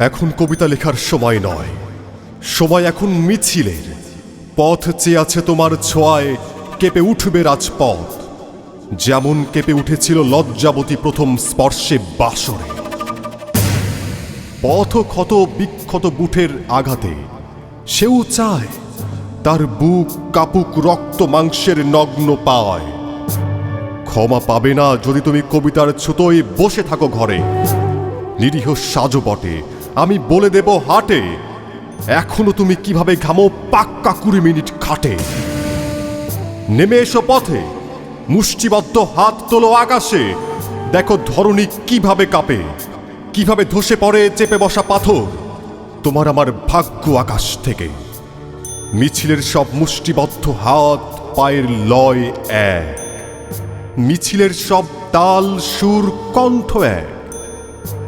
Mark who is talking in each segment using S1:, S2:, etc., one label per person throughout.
S1: এখন কবিতা লেখার সময় নয়। সময় এখন মিছিলের। পথ চেয়ে আছে তোমার ছোঁয়ায়, কেঁপে উঠবে রাজপথ। যেমন কেঁপে উঠেছিল লজ্জাবতী প্রথম স্পর্শে বাসরে। পথ ক্ষত বিক্ষত বুঠের আঘাতে, সেও চায় তার বুক কাপুক রক্ত মাংসের নগ্ন পায়। ক্ষমা পাবে না যদি তুমি কবিতার ছুতোয় বসে থাকো ঘরে। নিরীহ সাজো বটে আমি বলে দেব হাটে। এখনও তুমি কীভাবে ঘামো পাক্কা কুড়ি মিনিট খাটে। নেমে এসো পথে। মুষ্টিবদ্ধ হাত তোলো আকাশে। দেখো ধরণী কীভাবে কাঁপে। কীভাবে ধসে পড়ে চেপে বসা পাথর। তোমার আমার ভাগ্য আকাশ থেকে। মিছিলের সব মুষ্টিবদ্ধ হাত পায়ের লয় এক। মিছিলের সব তাল, সুর, কণ্ঠ এক।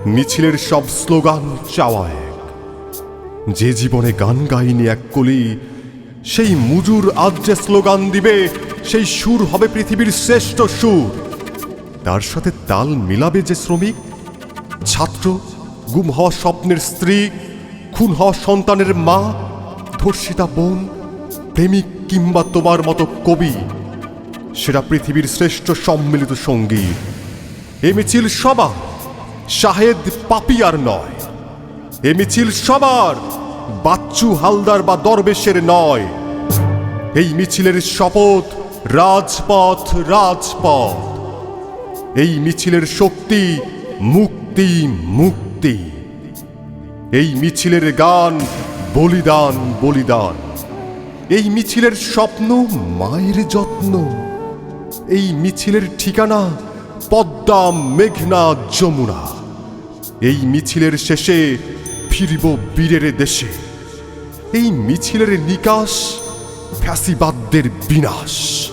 S1: মিছিলের সব স্লোগান চাওয়া এক। যে জীবনে গান গাইনি এক কলি, সেই মুজুর আজ যে স্লোগান দিবে, সেই সুর হবে পৃথিবীর শ্রেষ্ঠ সুর। তার সাথে তাল মিলাবে যে শ্রমিক, ছাত্র, গুম হওয়া স্বপ্নের স্ত্রী, খুন হওয়া সন্তানের মা, ধর্ষিতা বোন, প্রেমিক কিংবা তোমার মতো কবি, সেটা পৃথিবীর শ্রেষ্ঠ সম্মিলিত সঙ্গী। এ মিছিল সবার শাহেদ পাপিয়ার নয়। এ মিছিল সবার, বাচ্চু হালদার বা দরবেশের নয়। এই মিছিলের শপথ রাজপথ রাজপথ। এই মিছিলের শক্তি মুক্তি মুক্তি। এই মিছিলের গান বলিদান বলিদান। এই মিছিলের স্বপ্ন মায়ের যত্ন। এই মিছিলের ঠিকানা পদ্মা মেঘনা যমুনা। এই মিছিলের শেষে ফিরব বীরের দেশে। এই মিছিলের নিকাশ ফ্যাসিবাদদের বিনাশ।